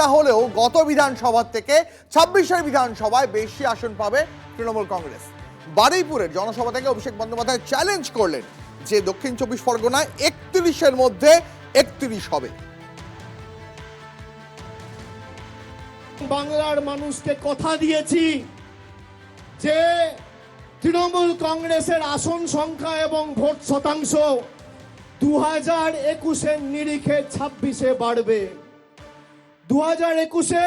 একটা হলেও গত বিধানসভার থেকে ছাব্বিশের বিধানসভায় বেশি আসন পাবে তৃণমূল কংগ্রেস। বারুইপুরের জনসভা থেকে অভিষেক বন্দ্যোপাধ্যায় চ্যালেঞ্জ করলেন যে দক্ষিণ চব্বিশ পরগনায় একত্রিশের মধ্যে একত্রিশ হবে। বাংলার মানুষকে কথা দিয়েছি যে তৃণমূল কংগ্রেসের আসন সংখ্যা এবং ভোট শতাংশ দু হাজার একুশের নিরিখে ছাব্বিশে বাড়বে। দু হাজার একুশে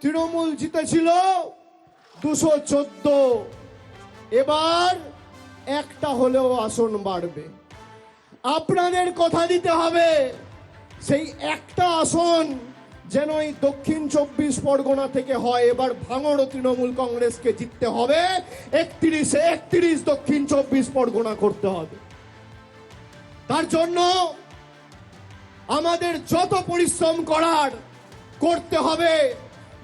তৃণমূল জিতেছিল দুশো চোদ্দ। এবার একটা হলেও আসন বাড়বে। আপনাদের কথা দিতে হবে, সেই একটা আসন যেন এই দক্ষিণ চব্বিশ পরগনা থেকে হয়। এবার ভাঙড় তৃণমূল কংগ্রেসকে জিততে হবে, একত্রিশে একত্রিশ দক্ষিণ চব্বিশ পরগনা করতে হবে। তার জন্য আমাদের যত পরিশ্রম করার করতে হবে।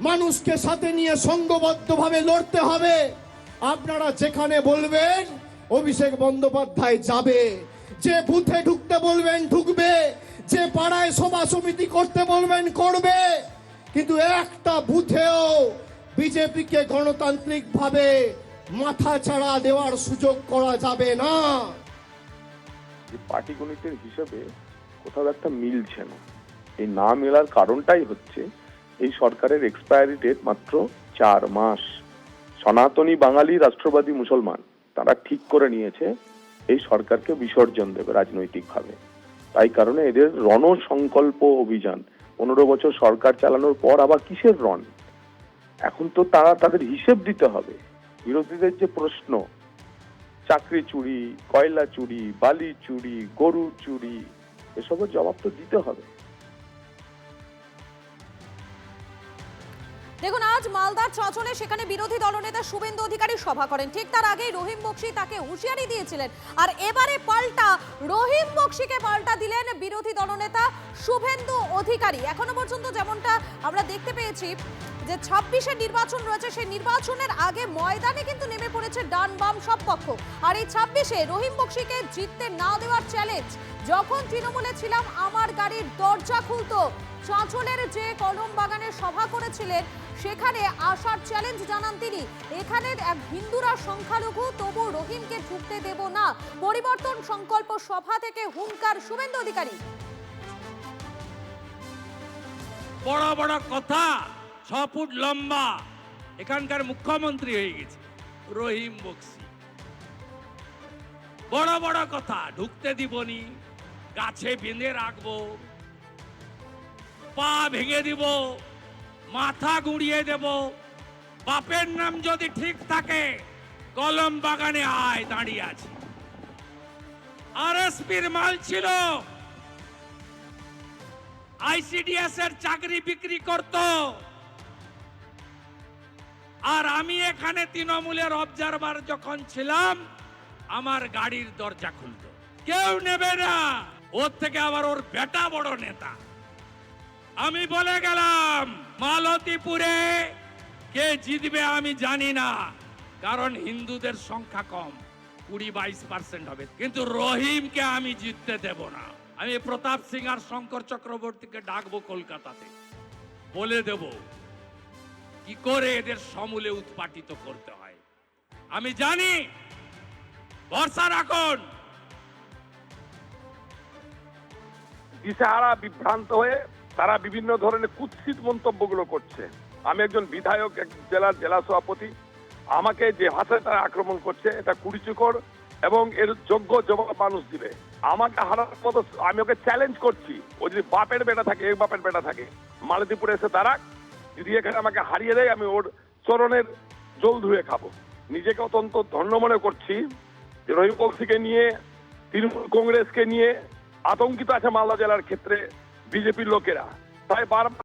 মানুষকে সাথে নিয়ে সংঘবদ্ধভাবে লড়তে হবে। আপনারা যেখানে বলবেন, অভিষেক বন্দ্যোপাধ্যায় যাবে। যে বুথে ঢুকতে বলবেন, ঢুকবে। যে পাড়ায় সভা সমিতি করতে বলবেন, করবে। কিন্তু একটা বুথেও বিজেপিকে গণতান্ত্রিকভাবে মাথা ছাড়া দেওয়ার সুযোগ করা যাবে না। পাটিগণিতের হিসেবে কোথাও একটা মিলছে না। এই না মেলার কারণটাই হচ্ছে এই সরকারের এক্সপায়ারি ডেট মাত্র চার মাস। সনাতনী বাঙালি রাষ্ট্রবাদী মুসলমান, তারা ঠিক করে নিয়েছে এই সরকারকে বিসর্জন দেবে রাজনৈতিকভাবে। তাই কারণে এদের রণসংকল্প অভিযান। পনেরো বছর সরকার চালানোর পর আবার কিসের রণ? এখন তো তারা তাদের হিসেব দিতে হবে। বিরোধীদের যে প্রশ্ন, চাকরি চুরি, কয়লা চুরি, বালি চুরি, গরু চুরি, এসবের জবাব তো দিতে হবে। দেখুন, আজ মালদার চচলে সেখানে বিরোধী দলনেতা শুভেন্দু অধিকারী সভা করেন। ঠিক তার আগেই রহিম বক্সি তাকে হুঁশিয়ারি দিয়েছিলেন। আর এবারে পাল্টা, রহিম বক্সিকে পাল্টা দিলেন বিরোধী দলনেতা শুভেন্দু অধিকারী। এখনও পর্যন্ত যেমনটা আমরা দেখতে পেয়েছি, যে ছাব্বিশের নির্বাচন রয়েছে, সেই নির্বাচনের আগে ময়দানে কিন্তু নেমে পড়েছে ডান বাম সব পক্ষ। আর এই ছাব্বিশে রহিম বক্সিকে জিততে না দেওয়ার চ্যালেঞ্জ যখন তৃণমূলে ছিলাম, আমার গাড়ির দরজা খুলতো। চাঁচলের যে কলম বাগানে সভা করেছিলেন, সেখানে আসার চ্যালেঞ্জ জানান তিনি। এখানে এক হিন্দুরা সংখ্যালঘু, তবু রহিমকে ঢুকতে দেব না। পরিবর্তন সংকল্প সভা থেকে হুঙ্কার শুভেন্দু অধিকারী। বড় বড় কথা, ছ ফুট লম্বা। এখানকার মুখ্যমন্ত্রী হয়ে গেছে, রহিম বক্সি। বড় বড় কথা, ঢুকতে দিবনি গাছে বেঁধে রাখব। পা ভেঙে দিব, মাথা গুঁড়িয়ে দেব। বাপের নাম যদি ঠিক থাকে, কলম বাগানে আয় দাঁড়িয়ে আছে। আর আরএসপির মাল ছিল। আইসিডিএস এর চাকরি বিক্রি করত। আর আমি এখানে তৃণমূলের অবজারভার যখন ছিলাম, আমার গাড়ির দরজা খুলতো। কেউ নেবে না। ওর থেকে আবার ওর বেটা বড় নেতা। আমি বলে গেলাম, মালতীপুরে কে জিতবে আমি জানি না, কারণ হিন্দুদের সংখ্যা কম, কুড়ি বাইশ পার্সেন্ট হবে। কিন্তু রহিমকে আমি জিততে দেব না। আমি প্রতাপ সিং আর শঙ্কর চক্রবর্তীকে ডাকবো কলকাতাতে। বলে দেব, কি করে এদের সমূলে উৎপাটিত করতে হয়? আমি জানি, ভরসা রাখুন। দিশাহারা বিভ্রান্ত হয়ে তারা বিভিন্ন ধরনের কুৎসিত মন্তব্যগুলো করছে। আমি একজন বিধায়ক, এক জেলার জেলা সভাপতি। আমাকে যে ভাষায় তারা আক্রমণ করছে, এটা কুড়িচুকর এবং এর যোগ্য জবাব মানুষ দিবে। আমাকে হারার মতো আমি ওকে চ্যালেঞ্জ করছি। ও যদি বাপের বেটা থাকে, এক বাপের বেটা থাকে মালতীপুরে এসে তারা যদি এখানে আমাকে হারিয়ে দেয়, আমি ওর চরণের জল ধুয়ে খাব। নিজেকে অত্যন্ত ধন্য মনে করছি। যে রহিম নিয়ে, তৃণমূল কংগ্রেসকে নিয়ে আতঙ্কিত আছে মালদা জেলার ক্ষেত্রে। বিজেপির লোকেরা তাই বারবার